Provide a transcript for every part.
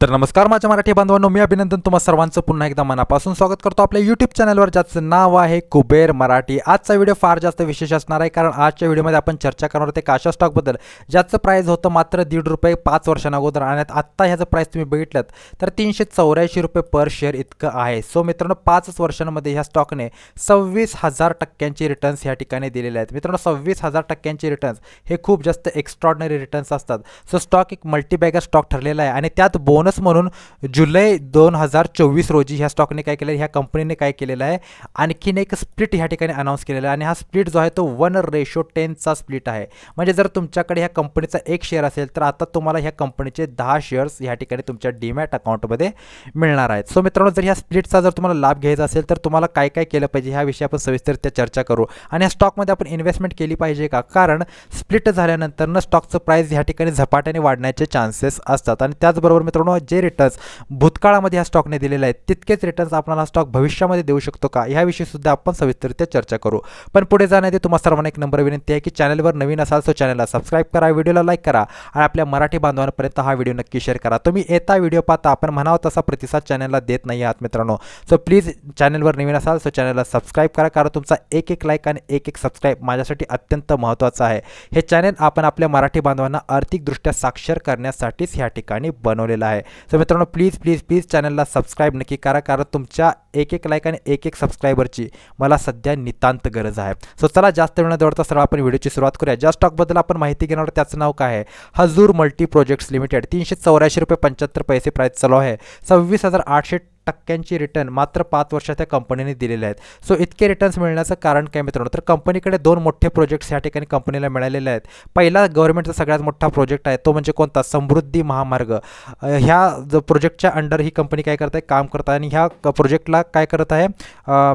तर नमस्कार माझ्या मराठी बांधवांनो मी अभिनंदन तुम्हा सर्वांचं. पुन्हा एकदा मनापासून स्वागत करतो आपल्या यूट्यूब चॅनलवर ज्याचं नाव आहे कुबेर मराठी. आजचा व्हिडिओ फार जास्त विशेष असणार आहे कारण आजच्या व्हिडिओमध्ये आपण चर्चा करणार आहोत एक अशा स्टॉकबद्दल ज्याचं प्राईस होतं मात्र दीड रुपये पाच वर्षांअगोदर आणि आत्ता ह्याचं प्राईस तुम्ही बघितलं तर तीनशे चौऱ्याऐंशी रुपये पर शेअर इतकं आहे. सो मित्रांनो पाचच वर्षांमध्ये ह्या स्टॉकने सव्वीस हजार टक्क्यांचे रिटर्न्स ह्या ठिकाणी दिलेले आहेत. मित्रांनो सव्वीस हजार टक्क्यांचे रिटर्न्स हे खूप जास्त एक्स्ट्रॉर्डनरी रिटर्न्स असतात. सो स्टॉक एक मल्टीबॅगर स्टॉक ठरलेला आहे आणि त्यात बोनस म्हणून जुलै दोन हजार चोवीस रोजी ह्या स्टॉकने काय केलं ह्या कंपनीने काय केलेलं आहे? आणखीन एक स्प्लिट ह्या ठिकाणी अनाऊन्स केलेला आहे. आणि हा स्प्लिट जो आहे तो वन रेशो टेनचा स्प्लिट आहे. म्हणजे जर तुमच्याकडे ह्या कंपनीचा एक शेअर असेल तर आता तुम्हाला ह्या कंपनीचे दहा शेअर्स ह्या ठिकाणी तुमच्या डीमॅट अकाउंटमध्ये मिळणार आहेत. सो मित्रांनो जर ह्या स्प्लिटचा जर तुम्हाला लाभ घ्यायचा असेल तर तुम्हाला काय काय केलं पाहिजे ह्याविषयी आपण सविस्तरित्या चर्चा करू. आणि या स्टॉकमध्ये आपण इन्व्हेस्टमेंट केली पाहिजे का? कारण स्प्लिट झाल्यानंतर स्टॉकचं प्राईस ह्या ठिकाणी झपाट्याने वाढण्याचे चान्सेस असतात. आणि त्याचबरोबर मित्रांनो जे रिटर्न्स भूतकाळामध्ये ह्या स्टॉकने दिलेले आहेत तितकेच रिटर्न्स आपल्याला स्टॉक भविष्यामध्ये देऊ शकतो का? ह्याविषयी सुद्धा आपण सविस्तरित्या चर्चा करू. पण पुढे जाण्याआधी तुम्हाला सर्वांना एक नंबर विनंती आहे की चॅनलवर नवीन असाल सो चॅनलला सबस्क्राईब करा व्हिडिओला लाईक करा आणि आपल्या मराठी बांधवांपर्यंत हा व्हिडिओ नक्की शेअर करा. तुम्ही येता व्हिडिओ पाहता आपण म्हणावं तसा प्रतिसाद चॅनलला देत नाही आहात मित्रांनो. सो प्लीज चॅनलवर नवीन असाल सो चॅनलला सबस्क्राईब करा कारण तुमचा एक एक लाईक आणि एक एक सबस्क्राईब माझ्यासाठी अत्यंत महत्त्वाचं आहे. हे चॅनल आपण आपल्या मराठी बांधवांना आर्थिकदृष्ट्या साक्षर करण्यासाठीच ह्या ठिकाणी बनवलेलं आहे. सो मित्रांनो प्लीज प्लीज प्लीज चॅनलला सबस्क्राईब नक्की करा कारण तुमच्या एक एक लाईक आणि एक एक सबस्क्रायबरची मला सध्या नितांत गरज आहे. सो चला जास्त वेळ न दौडता सरळ आपण व्हिडिओची सुरुवात करूया. ज्या स्टॉकबद्दल आपण माहिती घेणार त्याचं नाव काय आहे? Hazoor multi projects limited. तीनशे चौऱ्याऐंशी रुपये पंच्याहत्तर पैसे प्राईस चालू आहे. सव्वीस हजार आठशे टक्क्यांची रिटर्न मात्र पाच वर्षात त्या कंपनीने दिलेले आहेत. सो इतके रिटर्न्स मिळण्याचं कारण काय मित्रांनो? तर कंपनीकडे दोन मोठे प्रोजेक्ट्स या ठिकाणी कंपनीला मिळालेले आहेत. पहिला गव्हर्नमेंटचा सगळ्यात मोठा प्रोजेक्ट आहे तो म्हणजे कोणता? समृद्धी महामार्ग. ह्या जो प्रोजेक्टच्या अंडर ही कंपनी काय करत आहे? काम करत आहे आणि ह्या क- प्रोजेक्टला काय करत आहे?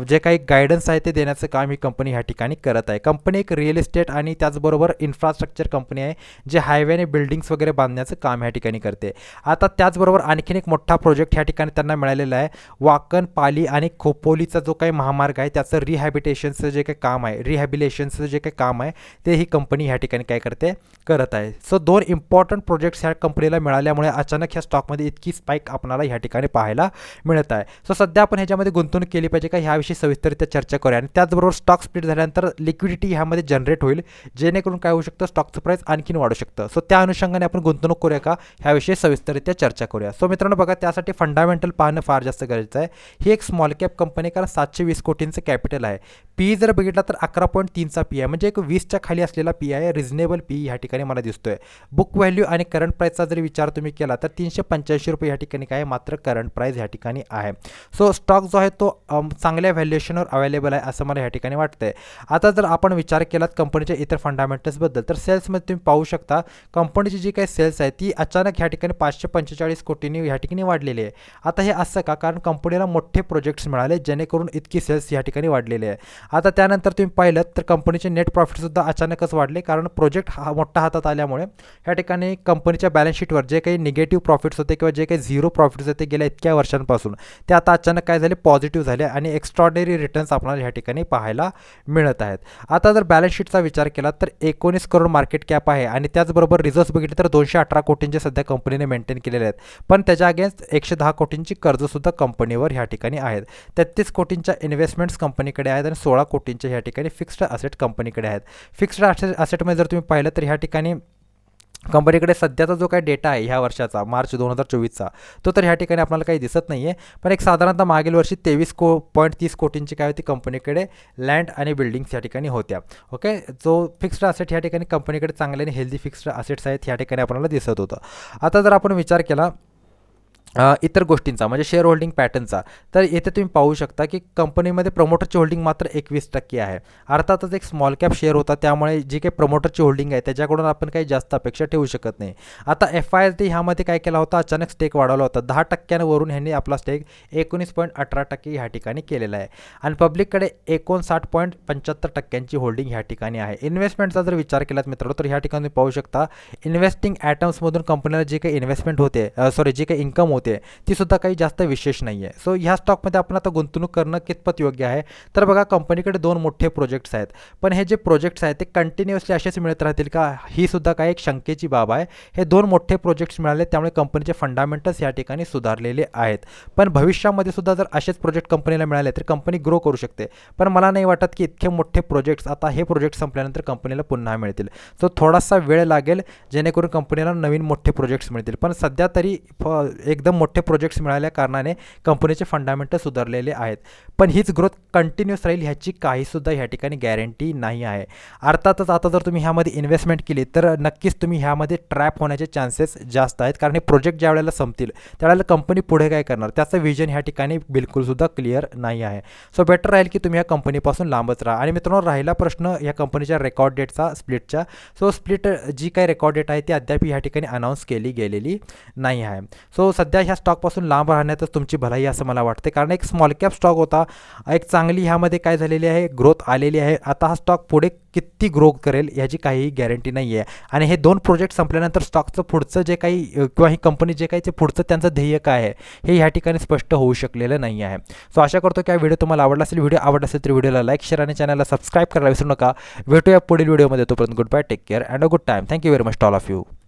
जे काही गायडन्स आहे ते देण्याचं काम ही कंपनी ह्या ठिकाणी करत आहे. कंपनी एक रिअल इस्टेट आणि त्याचबरोबर इन्फ्रास्ट्रक्चर कंपनी आहे जे हायवेने बिल्डिंग्स वगैरे बांधण्याचं काम ह्या ठिकाणी करते. आता त्याचबरोबर आणखीन एक मोठा प्रोजेक्ट ह्या ठिकाणी त्यांना मिळालेला आहे वाकण पाली आणि खोपोलीचा जो काही महामार्ग आहे त्याचं रिहॅबिटेशनचं जे काही काम आहे रिहॅबिलेशनचं जे काही काम आहे ते ही कंपनी ह्या ठिकाणी काय करते करत आहे. सो दोन इम्पॉर्टंट प्रोजेक्ट्स ह्या कंपनीला मिळाल्यामुळे अचानक ह्या स्टॉकमध्ये इतकी स्पाईक आपल्याला ह्या ठिकाणी पाहायला मिळत आहे. सो सध्या आपण ह्याच्यामध्ये गुंतवणूक केली पाहिजे का ह्याविषयी सविस्तरित्या चर्चा करूया. आणि त्याचबरोबर स्टॉक स्प्लिट झाल्यानंतर लिक्विडिटी ह्यामध्ये जनरेट होईल जेणेकरून काय होऊ शकतं स्टॉकचं प्राईस आणखीन वाढू शकतं. सो त्या अनुषंगाने आपण गुंतवणूक करूया का ह्याविषयी सविस्तररित्या चर्चा करूया. सो मित्रांनो बघा त्यासाठी फंडामेंटल पाहणं फार जास्त गरजेचं आहे. ही एक स्मॉल कॅप कंपनी कारण सातशे वीस कोटींचं कॅपिटल आहे. पी जर बघितला तर अकरा पॉईंट तीनचा पी आहे. म्हणजे एक वीसच्या खाली असलेला पी आहे रिझनेबल पी ह्या ठिकाणी मला दिसतो आहे बुक व्हॅल्यू आणि करंट प्राईसचा जर विचार तुम्ही केला तर तीनशे पंच्याऐंशी रुपये ह्या ठिकाणी काय आहे? मात्र करंट प्राईस ह्या ठिकाणी आहे. सो स्टॉक जो आहे तो चांगल्या व्हॅल्युएशनवर अवेलेबल आहे असं मला ह्या ठिकाणी वाटतंय. आता जर आपण विचार केलात कंपनीच्या इतर फंडामेंटल्सबद्दल तर सेल्समध्ये तुम्ही पाहू शकता कंपनीची जी काही सेल्स आहे ती अचानक ह्या ठिकाणी पाचशे पंचेचाळीस कोटींनी ह्या ठिकाणी वाढलेली आहे. आता हे असं का? कारण कंपनीला मोठे प्रोजेक्ट्स मिळाले जेणेकरून इतकी सेल्स या ठिकाणी वाढलेली आहे. आता त्यानंतर तुम्ही पाहिलं तर कंपनीचे नेट प्रॉफिटसुद्धा अचानकच वाढले कारण प्रोजेक्ट हा मोठा हातात आल्यामुळे ह्या ठिकाणी कंपनीच्या बॅलन्स शीटवर जे काही निगेटिव्ह प्रॉफिट्स होते किंवा जे काही झिरो प्रॉफिट्स होते गेल्या इतक्या वर्षांपासून ते आता अचानक काय झाले? पॉझिटिव्ह झाले आणि एक्स्ट्रॉर्डनरी रिटर्न्स आपल्याला ह्या ठिकाणी पाहायला मिळत आहेत. आता जर बॅलन्स शीटचा विचार केला तर एकोणीस करोड मार्केट कॅप आहे आणि त्याचबरोबर रिझर्व्स बघितले तर दोनशे अठरा कोटींचे सध्या कंपनीने मेंटेन केलेले आहेत. पण त्याच्या अगेन्स्ट एकशे दहा कोटींची कर्जसुद्धा कंपनीवर ह्या ठिकाणी आहेत. तेहतीस कोटींच्या इन्व्हेस्टमेंट्स कंपनीकडे आहेत आणि सोळा कोटींच्या ह्या ठिकाणी फिक्स्ड असेट कंपनीकडे आहेत. फिक्स्ड असेट असेटमध्ये जर तुम्ही पाहिलं तर ह्या ठिकाणी कंपनीकडे सध्याचा जो काही डेटा आहे ह्या वर्षाचा मार्च दोन हजार चोवीसचा तो तर ह्या ठिकाणी आपल्याला काही दिसत नाही आहे पण एक साधारणतः मागील वर्षी तेवीस को पॉईंट तीस कोटींची काय होती कंपनीकडे लँड आणि बिल्डिंग्स या ठिकाणी होत्या. ओके जो फिक्स्ड असेट ह्या ठिकाणी कंपनीकडे चांगले आणि हेल्दी फिक्स्ड असेट्स आहेत ह्या ठिकाणी आपल्याला दिसत होतं. आता जर आपण विचार केला इतर गोष्टींचा म्हणजे शेअर होल्डिंग पॅटर्नचा तर येथे तुम्ही पाहू शकता की कंपनीमध्ये प्रमोटरची होल्डिंग मात्र एकवीस टक्के आहे. अर्थातच एक स्मॉल कॅप शेअर होता त्यामुळे जी काही प्रमोटरची होल्डिंग आहे त्याच्याकडून आपण काही जास्त अपेक्षा ठेवू शकत नाही. आता एफ आय एस डी ह्यामध्ये काय केला होता अचानक स्टेक वाढवला होता. दहा टक्क्यांवरून ह्यांनी आपला स्टेक एकोणीस पॉईंट अठरा टक्के ह्या ठिकाणी केलेला आहे. आणि पब्लिककडे एकोणसाठ पॉईंट पंच्याहत्तर टक्क्यांची होल्डिंग ह्या ठिकाणी आहे. इन्व्हेस्टमेंटचा जर विचार केलात मित्रांनो तर ह्या ठिकाणी तुम्ही पाहू शकता इन्व्हेस्टिंग ॲटम्समधून कंपनीला जे काही इन्व्हेस्टमेंट होते सॉरी जे काही इन्कम होते होते. ती सुद्धा काही जास्त विशेष नाही आहे सो ह्या स्टॉकमध्ये आपण आता गुंतवणूक करणं कितपत योग्य आहे? तर बघा कंपनीकडे दोन मोठे प्रोजेक्ट्स आहेत. पण हे जे प्रोजेक्ट्स आहेत ते कंटिन्युअसली असेच मिळत राहतील का? ही सुद्धा काही एक शंकेची बाब आहे. हे दोन मोठे प्रोजेक्ट्स मिळाले त्यामुळे कंपनीचे फंडामेंटल्स या ठिकाणी सुधारलेले आहेत. पण भविष्यामध्ये सुद्धा जर असेच प्रोजेक्ट कंपनीला मिळाले तर कंपनी ग्रो करू शकते. पण मला नाही वाटत की इतके मोठे प्रोजेक्ट्स आता हे प्रोजेक्ट संपल्यानंतर कंपनीला पुन्हा मिळतील. सो थोडासा वेळ लागेल जेणेकरून कंपनीला नवीन मोठे प्रोजेक्ट्स मिळतील. पण सध्या तरी एकदम एकदम मोठे प्रोजेक्ट्स मिळाल्या कारणाने कंपनीचे फंडामेंटल सुधारलेले आहेत. पण हीच ग्रोथ कंटिन्युअस राहील ह्याची काहीसुद्धा ह्या ठिकाणी गॅरंटी नाही आहे. अर्थातच आता जर तुम्ही ह्यामध्ये इन्व्हेस्टमेंट केली तर नक्कीच तुम्ही ह्यामध्ये ट्रॅप होण्याचे चान्सेस जास्त आहेत. कारण हे प्रोजेक्ट ज्या वेळेला संपतील त्यावेळेला कंपनी पुढे काय करणार? त्याचं विजन ह्या ठिकाणी बिलकुलसुद्धा क्लिअर नाही आहे. सो बेटर राहील की तुम्ही या कंपनीपासून लांबच राहा. आणि मित्रांनो राहिला प्रश्न या कंपनीच्या रेकॉर्ड डेटचा स्प्लिटचा सो स्प्लिट जी काही रेकॉर्ड डेट आहे ती अद्याप ह्या ठिकाणी अनाऊन्स केली गेलेली नाही आहे. सो सध्या ह्या स्टॉकपासून लांब राहण्यातच तुमची भलाई असं मला वाटते कारण एक स्मॉल कॅप स्टॉक होता. एक चांगली ह्यामध्ये काय झालेली आहे? ग्रोथ आलेली आहे. आता हा स्टॉक पुढे किती ग्रो करेल याची काहीही गॅरंटी नाही आहे आणि हे दोन प्रोजेक्ट संपल्यानंतर स्टॉकचं पुढचं जे काही किंवा ही कंपनी जे काही ते पुढचं त्यांचं ध्येय काय आहे? हे ह्या ठिकाणी स्पष्ट होऊ शकलेलं नाही आहे. सो आशा करतो की हा व्हिडिओ तुम्हाला आवडला असेल. व्हिडिओ आवडला असेल तर व्हिडिओला लाईक शेअर आणि चॅनलला सबस्क्राईब करायला विसरू नका. भेटूया पुढील व्हिडिओमध्ये तोपर्यंत good bye take care and a good time thank you very much all of you